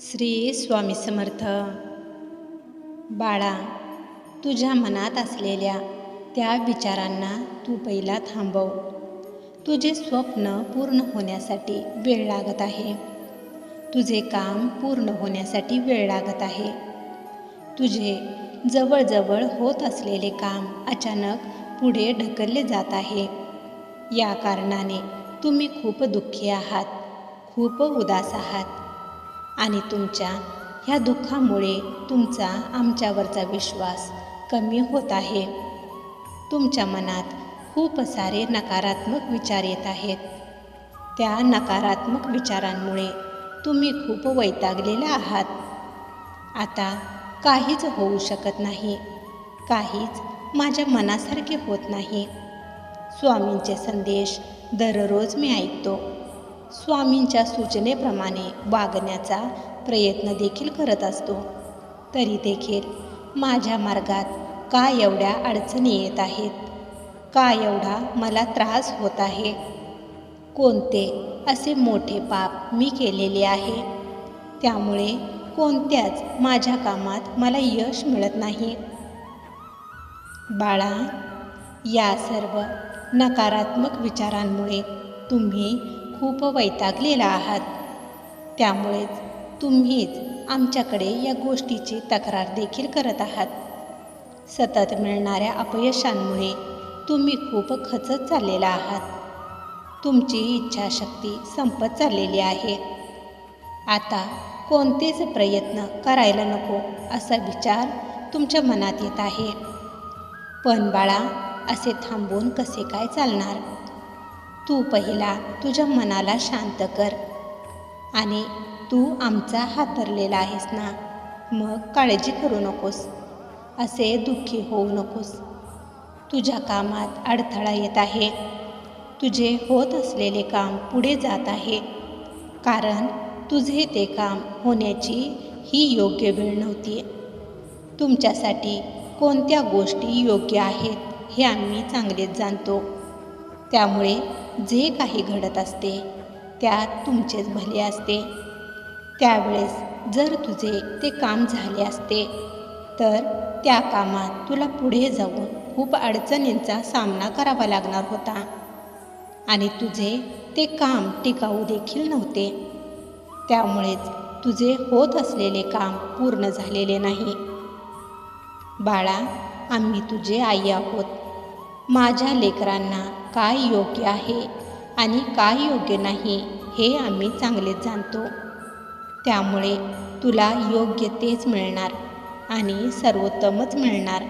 श्री स्वामी समर्थ. बाळा तुझ्या मनात असलेल्या त्या विचारांना तू पहिला थांबव. तुझे स्वप्न पूर्ण होण्यासाठी वेळ लागत आहे. तुझे काम पूर्ण होण्यासाठी वेळ लागत आहे. तुझे जवळजवळ होत असलेले काम अचानक पुढे ढकलले जात आहे. या कारणाने तुम्ही खूप दुःखी आहात खूप उदास आहात. आणि तुमच्या ह्या दुःखामुळे तुमचा आमच्यावरचा विश्वास कमी होत आहे. तुमच्या मनात खूप सारे नकारात्मक विचार येत आहेत. त्या नकारात्मक विचारांमुळे तुम्ही खूप वैतागलेला आहात. आता काहीच होऊ शकत नाही. काहीच माझ्या मनासारखे होत नाही. स्वामींचे संदेश दररोज मी ऐकतो. स्वामींच्या सूचनेप्रमाणे वागण्याचा प्रयत्न देखील करत असतो. तरी देखील माझ्या मार्गात का एवढ्या अडचणी येत आहेत? का एवढा मला त्रास होत आहे? कोणते असे मोठे पाप मी केलेले आहे? त्यामुळे कोणत्याच माझ्या कामात मला यश मिळत नाही. बाळा या सर्व नकारात्मक विचारांमुळे तुम्ही खूप वैतागलेला आहात. त्यामुळेच तुम्हीच आमच्याकडे या गोष्टीची तक्रार देखील करत आहात. सतत मिळणाऱ्या अपयशांमुळे तुम्ही खूप खचत चाललेला आहात. तुमची इच्छाशक्ती संपत चाललेली आहे. आता कोणतेच प्रयत्न करायला नको असा विचार तुमच्या मनात येत आहे. पण बाळा असे थांबून कसे काय चालणार? तू पहिला तुझ्या मनाला शांत कर. आणि तू आमचा हातरलेला आहेस ना मग काळजी करू नकोस. असे दुःखी होऊ नकोस. तुझ्या कामात अडथळा येत आहे. तुझे होत असलेले काम पुढे जात आहे. कारण तुझे ते काम होण्याची ही योग्य वेळ नव्हती. तुमच्यासाठी कोणत्या गोष्टी योग्य आहेत हे आम्ही चांगलेच जाणतो. त्यामुळे जे काही घडत असते त्यात तुमचेच भले असते. त्यावेळेस जर तुझे ते काम झाले असते तर त्या कामात तुला पुढे जाऊन खूप अडचणींचा सामना करावा लागणार होता. आणि तुझे ते काम टिकाऊ देखील नव्हते. त्यामुळेच तुझे होत असलेले काम पूर्ण झालेले नाही. बाळा आम्ही तुझे आई आहोत. माझ्या लेकरांना काय योग्य आहे आणि काय योग्य नाही हे आम्ही चांगलेच जाणतो. त्यामुळे तुला योग्य तेच मिळणार आणि सर्वोत्तमच मिळणार.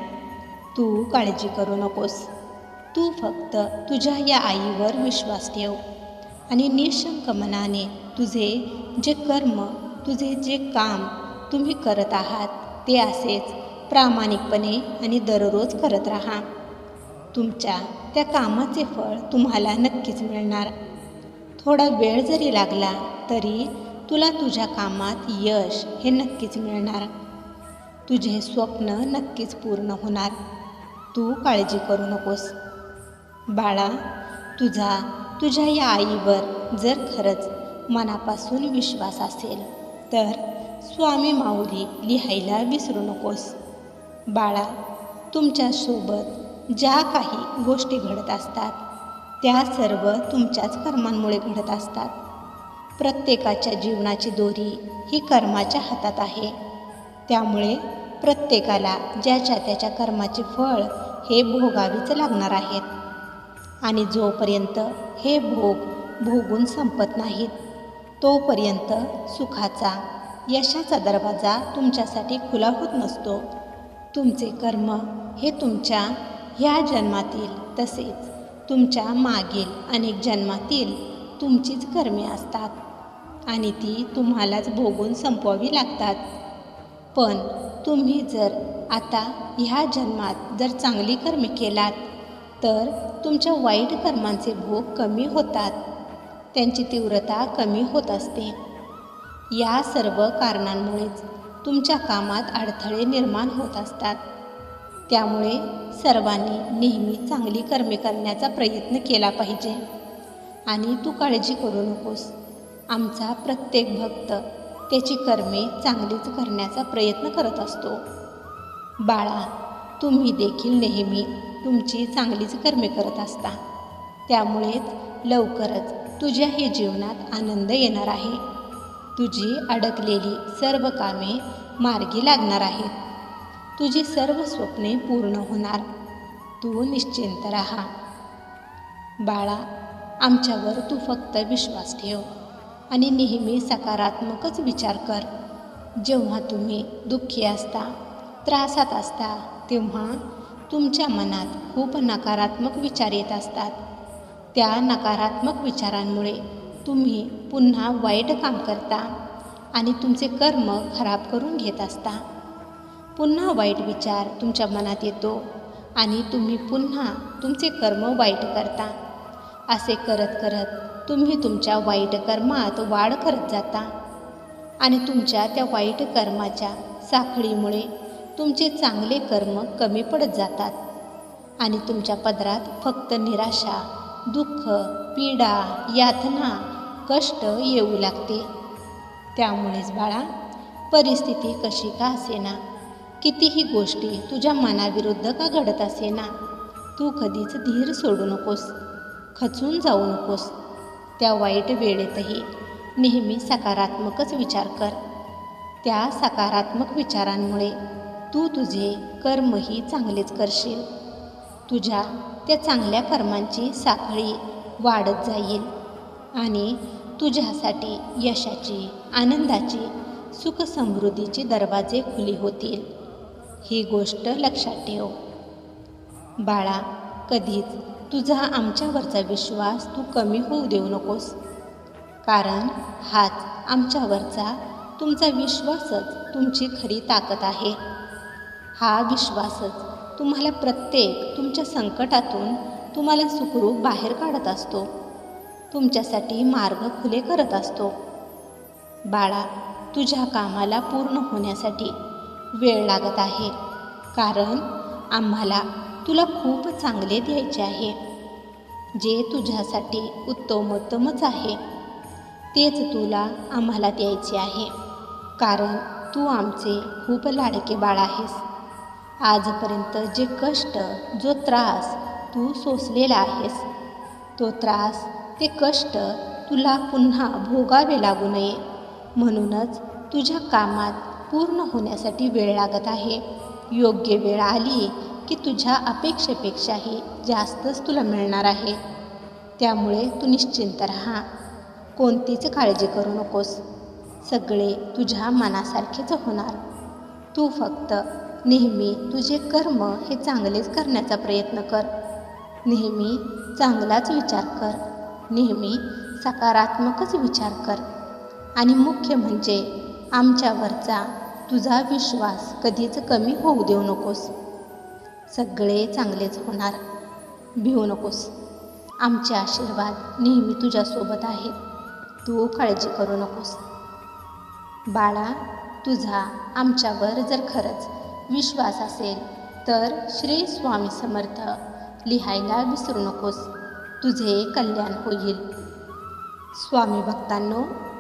तू काळजी करू नकोस. तू फक्त तुझ्या या आईवर विश्वास ठेव आणि निशंक मनाने तुझे जे कर्म तुझे जे काम तुम्ही करत आहात ते असेच प्रामाणिकपणे आणि दररोज करत राहा. तुमच्या त्या कामाचे फळ तुम्हाला नक्कीच मिळणार. थोडा वेळ जरी लागला तरी तुला तुझ्या कामात यश हे नक्कीच मिळणार. तुझे स्वप्न नक्कीच पूर्ण होणार. तू काळजी करू नकोस. बाळा तुझा तुझ्या या आईवर जर खरंच मनापासून विश्वास असेल तर स्वामी माऊली लिहायला विसरू नकोस. बाळा तुमच्यासोबत ज्या काही गोष्टी घडत असतात त्या सर्व तुमच्याच कर्मांमुळे घडत असतात. प्रत्येकाच्या जीवनाची दोरी ही कर्माच्या हातात आहे. त्यामुळे प्रत्येकाला ज्याच्या त्याच्या कर्माचे फळ हे भोगावेच लागणार आहेत. आणि जोपर्यंत हे भोग भोगून संपत नाहीत तोपर्यंत सुखाचा यशाचा दरवाजा तुमच्यासाठी खुला होत नसतो. तुमचे कर्म हे तुमच्या ह्या जन्मातील तसेच तुमच्या मागील अनेक जन्मातील तुमचीच कर्मे असतात आणि ती तुम्हालाच भोगून संपवावी लागतात. पण तुम्ही जर आता ह्या जन्मात जर चांगली कर्मे केलात तर तुमच्या वाईट कर्मांचे भोग कमी होतात. त्यांची तीव्रता कमी होत असते. या सर्व कारणांमुळेच तुमच्या कामात अडथळे निर्माण होत असतात. त्यामुळे सर्वांनी नेहमी चांगली कर्मे करण्याचा प्रयत्न केला पाहिजे. आणि तू काळजी करू नकोस. आमचा प्रत्येक भक्त त्याची कर्मे चांगलीच करण्याचा प्रयत्न करत असतो. बाळा तुम्ही देखील नेहमी तुमची चांगलीच कर्मे करत असता. त्यामुळेच लवकरच तुझ्या हे जीवनात आनंद येणार आहे. तुझी अडकलेली सर्व कामे मार्गी लागणार आहेत. तुझी सर्व स्वप्ने पूर्ण होणार. तू निश्चिंत राहा. बाळा आमच्यावर तू फक्त विश्वास ठेव आणि नेहमी सकारात्मकच विचार कर. जेव्हा तुम्ही दुःखी असता त्रासात असता तेव्हा तुमच्या मनात खूप नकारात्मक विचार येत असतात. त्या नकारात्मक विचारांमुळे तुम्ही पुन्हा वाईट काम करता आणि तुमचे कर्म खराब करून घेत असता. पुन्हा वाईट विचार तुमच्या मनात येतो आणि तुम्ही पुन्हा तुमचे कर्म वाईट करता. असे करत करत तुम्ही तुमच्या वाईट कर्मात वाढ करत जाता. आणि तुमच्या त्या वाईट कर्माच्या साखळीमुळे तुमचे चांगले कर्म कमी पडत जातात. आणि तुमच्या पदरात फक्त निराशा दुःख पीडा यातना कष्ट येऊ लागते. त्यामुळेच बाळा परिस्थिती कशी का असेना? कितीही गोष्टी तुझ्या मनाविरुद्ध का घडत असेना? तू कधीच धीर सोडू नकोस खचून जाऊ नकोस. त्या वाईट वेळेतही नेहमी सकारात्मकच विचार कर. त्या सकारात्मक विचारांमुळे तू तुझे कर्मही चांगलेच करशील. तुझ्या त्या चांगल्या कर्मांची साखळी वाढत जाईल आणि तुझ्यासाठी यशाची आनंदाची सुखसमृद्धीचे दरवाजे खुली होतील. ही गोष्ट लक्षात ठेव. बाळा कधीच तुझा आमच्यावरचा विश्वास तू कमी होऊ देऊ नकोस. कारण हाच आमच्यावरचा तुमचा विश्वासच तुमची खरी ताकद आहे. हा विश्वासच तुम्हाला प्रत्येक तुमच्या संकटातून तुम्हाला सुखरूप बाहेर काढत असतो. तुमच्यासाठी मार्ग खुले करत असतो. बाळा तुझ्या कामाला पूर्ण होण्यासाठी वेळ लागत आहे. कारण आम्हाला तुला खूप चांगले द्यायचे आहे. जे तुझ्यासाठी उत्तमोत्तमच आहे तेच तुला आम्हाला द्यायचे आहे. कारण तू आमचे खूप लाडके बाळ आहेस. आजपर्यंत जे कष्ट जो त्रास तू सोसलेला आहेस तो त्रास ते कष्ट तुला पुन्हा भोगावे लागू नये. म्हणूनच तुझ्या कामात पूर्ण होण्यासाठी वेळ लागत आहे. योग्य वेळ आली की तुझ्या अपेक्षेपेक्षाही जास्तच तुला मिळणार आहे. त्यामुळे तू निश्चिंत राहा. कोणतीच काळजी करू नकोस. सगळे तुझ्या मनासारखेच होणार. तू फक्त नेहमी तुझे कर्म हे चांगलेच करण्याचा प्रयत्न कर. नेहमी चांगलाच विचार कर. नेहमी सकारात्मकच विचार कर. आणि मुख्य म्हणजे आमच्यावरचा तुझा विश्वास कधीच कमी होऊ देऊ नकोस. सगळे चांगलेच होणार. भिवू नकोस. आमचे आशीर्वाद नेहमी तुझ्यासोबत आहेत. तू काळजी करू नकोस. बाळा तुझा आमच्यावर जर खरंच विश्वास असेल तर श्री स्वामी समर्थ लिहायला विसरू नकोस. तुझे कल्याण होईल. स्वामी भक्तांनो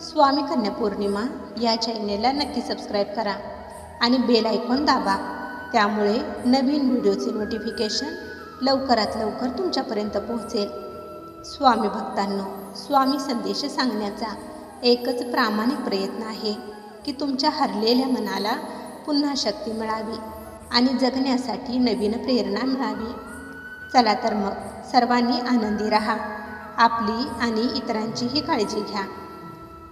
स्वामी कन्या पौर्णिमा या चॅनेलला नक्की सबस्क्राईब करा आणि बेल ऐकून दाबा. त्यामुळे नवीन व्हिडिओचे नोटिफिकेशन लवकरात लवकर तुमच्यापर्यंत पोहोचेल. स्वामी भक्तांनो स्वामी संदेश सांगण्याचा एकच प्रामाणिक प्रयत्न आहे की तुमच्या हरलेल्या मनाला पुन्हा शक्ती मिळावी आणि जगण्यासाठी नवीन प्रेरणा मिळावी. चला तर मग सर्वांनी आनंदी राहा. आपली आणि इतरांचीही काळजी घ्या.